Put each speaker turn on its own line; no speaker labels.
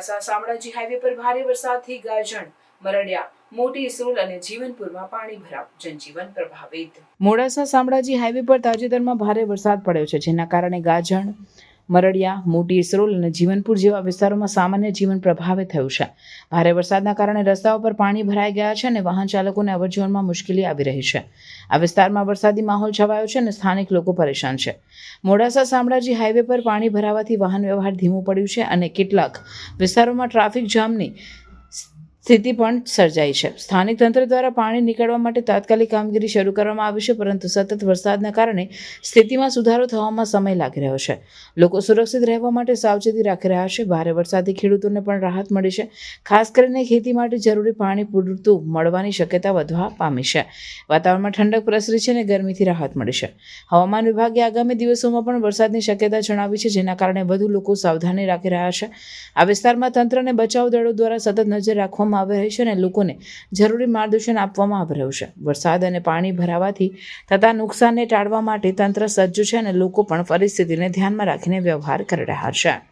Modasa Shamlaji highway પર ભારે વરસાદથી ગાજણ, મરડિયા, મોટી ઇસરોલ અને જીવનપુરમાં પાણી ભરાવ, જનજીવન પ્રભાવિત. મોડાસા શામળાજી હાઈવે પર તાજેતરમાં ભારે વરસાદ પડ્યો છે, જેના કારણે ગાજણ મરડિયા, મોટી ઇસરોલ અને જીવનપુર જેવા વિસ્તારોમાં સામાન્ય જીવન પ્રભાવિત થયું છે. ભારે વરસાદના કારણે રસ્તાઓ પર પાણી ભરાઈ ગયા છે અને વાહન ચાલકોને અવરજવરમાં મુશ્કેલી આવી રહી છે. આ વિસ્તારમાં વરસાદી માહોલ છવાયો છે અને સ્થાનિક લોકો પરેશાન છે. મોડાસા શામળાજી હાઈવે પર પાણી ભરાવાથી વાહન વ્યવહાર ધીમું પડ્યું છે અને કેટલાક વિસ્તારોમાં ટ્રાફિક જામની સ્થિતિ પણ સર્જાઈ છે. સ્થાનિક તંત્ર દ્વારા પાણી નીકળવા માટે તાત્કાલિક કામગીરી શરૂ કરવામાં આવી છે, પરંતુ સતત વરસાદના કારણે સ્થિતિમાં સુધારો થવામાં સમય લાગી રહ્યો છે. લોકો સુરક્ષિત રહેવા માટે સાવચેતી રાખી રહ્યા છે. ભારે વરસાદથી ખેડૂતોને પણ રાહત મળી છે. ખાસ કરીને ખેતી માટે જરૂરી પાણી પૂરતું મળવાની શક્યતા વધવા પામી છે. વાતાવરણમાં ઠંડક પ્રસરી છે અને ગરમીથી રાહત મળી છે. હવામાન વિભાગે આગામી દિવસોમાં પણ વરસાદની શક્યતા જણાવી છે, જેના કારણે વધુ લોકો સાવધાની રાખી રહ્યા છે. આ વિસ્તારમાં તંત્ર અને બચાવ દળો દ્વારા સતત નજર રાખવામાં આવી રહી છે અને લોકોને જરૂરી માર્ગદર્શન આપવામાં આવી રહ્યું છે. વરસાદ અને પાણી ભરાવાથી થતા નુકસાનને ટાળવા માટે તંત્ર સજ્જ છે અને લોકો પણ પરિસ્થિતિને ધ્યાનમાં રાખીને વ્યવહાર કરી રહ્યા છે.